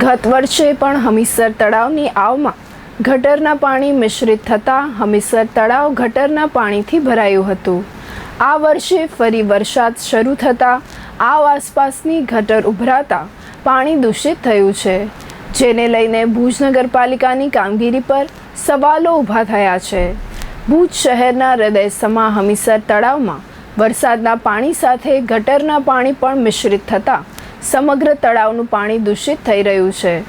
ગત વર્ષે પણ હમીસર તળાવની આવમાં ગટરના પાણી મિશ્રિત થતાં હમીસર તળાવ ગટરના પાણીથી ભરાયું હતું. આ વર્ષે ફરી વરસાદ શરૂ થતાં આવ આસપાસની ગટર ઉભરાતા પાણી દૂષિત થયું છે, જેને લઈને ભુજ નગરપાલિકાની કામગીરી પર સવાલો ઊભા થયા છે. ભુજ શહેરના હૃદય સમા હમીસર તળાવમાં વરસાદના પાણી સાથે ગટરના પાણી પણ મિશ્રિત થતાં સમગ્ર તળાવનું પાણી દૂષિત થઈ રહ્યું છે.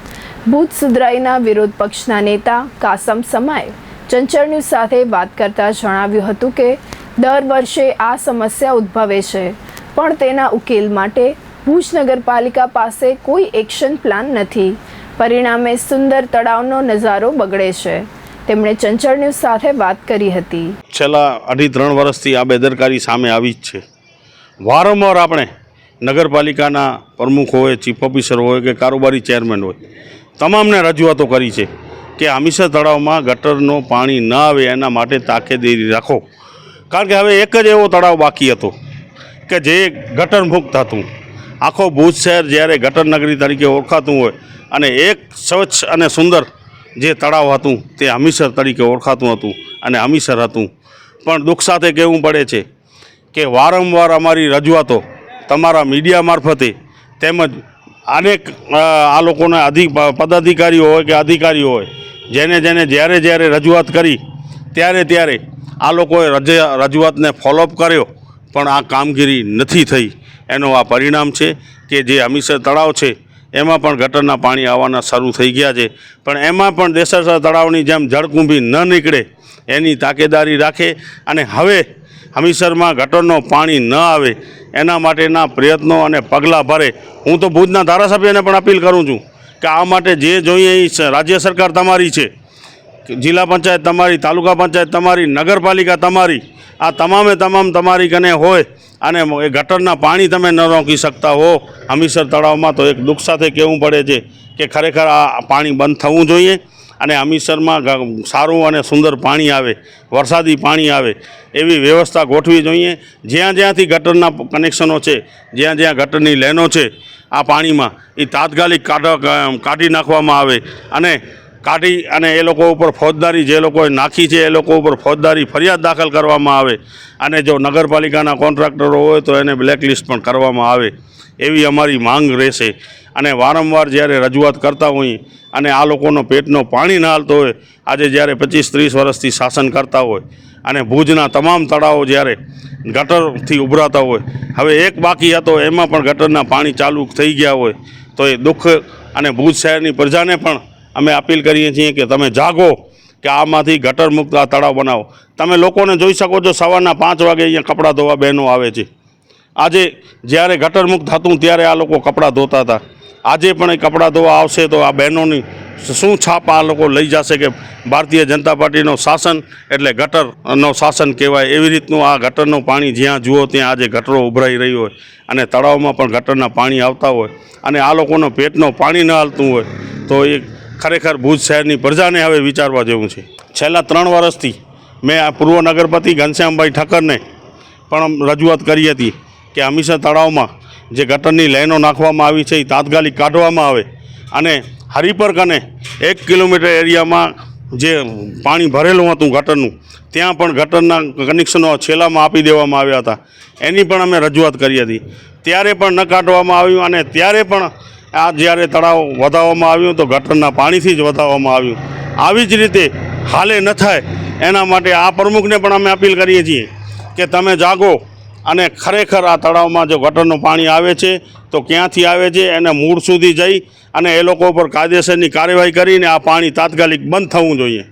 ભૂત સુધરાઈના વિરોધ પક્ષના નેતા કાસમ સમાએ ચંચળ ન્યૂઝ સાથે વાત કરતા જણાવ્યું હતું કે, દર વર્ષે આ સમસ્યા ઉદ્ભવે છે, પણ તેના ઉકેલ માટે ભુજ નગરપાલિકા પાસે કોઈ એક્શન પ્લાન નથી. પરિણામે સુંદર તળાવનો નજારો બગડે છે. તેમણે ચંચળ ન્યૂઝ સાથે વાત કરી હતી. છેલ્લા અઢી ત્રણ વર્ષથી આ બેદરકારી સામે આવી જ છે. વારંવાર આપણે નગરપાલિકાના પ્રમુખ હોય ચીફ ઓફિસર હોય કે કારોબારી ચેરમેન હોય, તમામને રજૂઆતો કરી છે કે હમીસર તળાવમાં ગટરનો પાણી ન આવે એના માટે તાકેદારી રાખો. કારણ કે હવે એક જ એવો તળાવ બાકી હતો કે જે ગટર મુક્ત હતું. આખો ભુજ શહેર જ્યારે ગટર નગરી તરીકે ઓળખાતું હોય અને એક સ્વચ્છ અને સુંદર જે તળાવ હતું તે હમીસર તરીકે ઓળખાતું હતું અને હમીસર હતું. પણ દુઃખ સાથે કહેવું પડે છે કે વારંવાર અમારી રજૂઆતો તમારા મીડિયા મારફતે તેમજ અનેક આ લોકોના અધિ પદાધિકારીઓ હોય કે અધિકારીઓ હોય, જેને જેને જ્યારે જ્યારે રજૂઆત કરી, ત્યારે ત્યારે આ લોકોએ રજ- રજૂઆતને ફોલોઅપ કર્યો, પણ આ કામગીરી નથી થઈ. એનું આ પરિણામ છે કે જે હમીસર તળાવ છે, એમાં પણ ગટરના પાણી આવવાના શરૂ થઈ ગયા છે. પણ એમાં પણ દેસરસર તળાવની જેમ જળકુંભી ન નીકળે, એની તાકેદારી રાખે અને હવે હમીસરમાં ગટરનો પાણી ન આવે એના માટેના પ્રયત્નો અને પગલાં ભરે. હું તો ભુજના ધારાસભ્યને પણ અપીલ કરું છું કે આ માટે જે જોઈએ એ રાજ્ય સરકાર તમારી છે. જિલ્લા પંચાયત તમારી, તાલુકા પંચાયત તમારી, નગરપાલિકા તમારી, આ તમામે તમામ તમારી કને હોય અને એ ગટરના પાણી તમે ન રોકી શકતા હો. હમીસર તળાવમાં તો એક દુઃખ સાથે કહેવું પડે છે કે ખરેખર આ પાણી બંધ થવું જોઈએ. અને અમીસરમાં સારું અને સુંદર પાણી આવે, વરસાદી પાણી આવે, એવી વ્યવસ્થા ગોઠવી જોઈએ. જ્યાં જ્યાંથી ગટરના કનેક્શનો છે, જ્યાં જ્યાં ગટરની લેનો છે, આ પાણીમાં એ તાત્કાલિક કાઢ નાખવામાં આવે. અને કાઢી અને એ લોકો ઉપર ફોજદારી જે લોકોએ નાખી છે, એ લોકો ઉપર ફોજદારી ફરિયાદ દાખલ કરવામાં આવે. અને જો નગરપાલિકાના કોન્ટ્રાક્ટરો હોય તો એને બ્લેકલિસ્ટ પણ કરવામાં આવે. એવી અમારી માંગ રહેશે. અને વારંવાર જ્યારે રજૂઆત કરતા હોઈએ અને આ લોકોનો પેટનો પાણી ના હાલતો હોય, આજે જ્યારે પચીસ ત્રીસ વર્ષથી શાસન કરતા હોય અને ભુજના તમામ તળાવો જ્યારે ગટરથી ઉભરાતા હોય, હવે એક બાકી હતો, એમાં પણ ગટરના પાણી ચાલુ થઈ ગયા હોય, તો એ દુઃખ અને ભુજ શહેરની પ્રજાને પણ અમે અપીલ કરીએ છીએ કે તમે જાગો, કે આમાંથી ગટર મુક્ત આ તળાવ બનાવો. તમે લોકોને જોઈ શકો છો, સવારના પાંચ વાગે અહીંયા કપડાં ધોવા બહેનો આવે છે. આજે જ્યારે ગટરમુક્ત હતું ત્યારે આ લોકો કપડાં ધોતા હતા. આજે પણ એ કપડાં ધોવા આવશે તો આ બહેનોની શું છાપ આ લોકો લઈ જશે કે ભારતીય જનતા પાર્ટીનો શાસન એટલે ગટરનો શાસન કહેવાય. એવી રીતનું આ ગટરનું પાણી જ્યાં જુઓ ત્યાં આજે ગટરો ઉભરાઈ રહ્યો હોય અને તળાવમાં પણ ગટરના પાણી આવતા હોય અને આ લોકોનો પેટનો પાણી ન હાલતું હોય તો એ ખરેખર ભુજ શહેરની પ્રજાને હવે વિચારવા જેવું છે. છેલ્લા ત્રણ વર્ષથી મેં આ પૂર્વ નગરપતિ ઘનશ્યામભાઈ ઠક્કરને પણ રજૂઆત કરી હતી. કે હમીસર તળાવમાં જે ગટરની લાઈનો નાખવામાં આવી છે, એ તાત્કાલિક કાઢવામાં આવે અને હરિપર કને એક કિલોમીટર એરિયામાં જે પાણી ભરેલું હતું ગટરનું, ત્યાં પણ ગટરના કનેક્શનો છેલ્લામાં આપી દેવામાં આવ્યા હતા. એની પણ અમે રજૂઆત કરી હતી. ત્યારે પણ ન કાઢવામાં આવ્યું અને ત્યારે પણ આ જ્યારે તળાવ વધાવવામાં આવ્યું તો ગટરના પાણીથી જ વધાવવામાં આવ્યું. આવી જ રીતે હાલે ન થાય એના માટે આ પ્રમુખને પણ અમે અપીલ કરીએ છીએ કે તમે જાગો અને ખરેખર આ તળાવમાં જો ગટરનું પાણી આવે છે, તો ક્યાંથી આવે છે એને મૂળ સુધી જઈ અને એ લોકો ઉપર કાયદેસરની કાર્યવાહી કરીને આ પાણી તાત્કાલિક બંધ થવું જોઈએ.